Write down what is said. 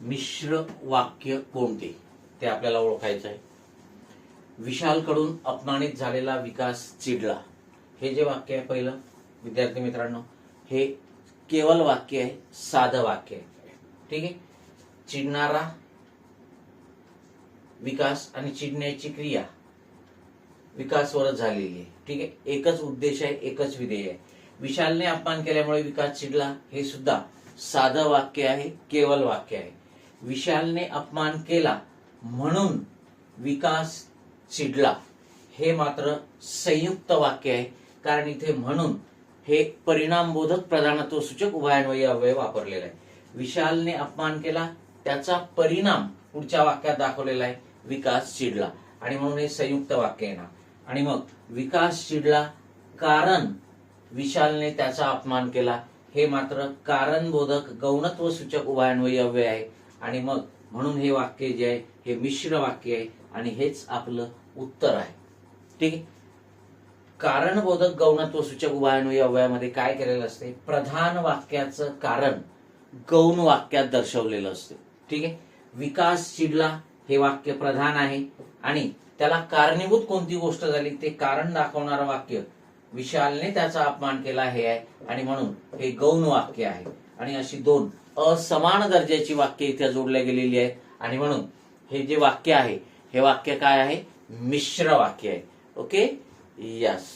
मिश्र वाक्य कोणते? ते आपल्याला ओळखायचं आहे विशालकडून अपमानित झालेला विकास चिडला. हे जे वाक्य आहे पहिलं विद्यार्थी मित्रांनो हे केवळ वाक्य आहे साधं वाक्य आहे. ठीक आहे? चिडणारा विकास आणि चिडण्याची क्रिया विकासवरच झालेली आहे. ठीक आहे? एकच उद्देश आहे एकच विधेय आहे. विशालने अपमान केल्यामुळे विकास चिडला हे सुद्धा साधं वाक्य आहे केवळ वाक्य आहे. विशालने अपमान केला म्हणून विकास चिडला. हे मात्र संयुक्त वाक्य आहे कारण इथे म्हणून हे परिणामबोधक प्रधानत्व सूचक उभयान्वयी अव्यय वापरलेला आहे. विशालने अपमान केला त्याचा परिणाम पुढच्या वाक्यात दाखवलेला आहे विकास चिडला. आणि म्हणून हे संयुक्त वाक्य येणार आणि मग विकास चिडला कारण विशालने त्याचा अपमान केला. हे मात्र कारणबोधक गौणत्व सूचक उभयान्वयी अव्यय आहे. आणि मग म्हणून हे वाक्य जे आहे हे मिश्र वाक्य आहे आणि हेच आपलं उत्तर आहे. ठीक आहे? कारणबोधक गौणत्व सूचक उभयान्वयी अव्ययामध्ये काय केलेलं असते? प्रधान वाक्याचं कारण गौण वाक्यात दर्शवलेलं असते. ठीक आहे? विकास चिडला हे वाक्य प्रधान आहे. आणि त्याला कारणीभूत कोणती गोष्ट झाली? ते कारण दाखवणारं वाक्य. विशालने त्याचा अपमान केला हे आहे. आणि म्हणून हे गौण वाक्य आहे. आणि अशी दोन असमान दर्जाची वाक्य इथे जोडल्या गेलेली आहेत आणि म्हणून हे जे वाक्य आहे हे वाक्य काय आहे? मिश्र वाक्य आहे. Okay yes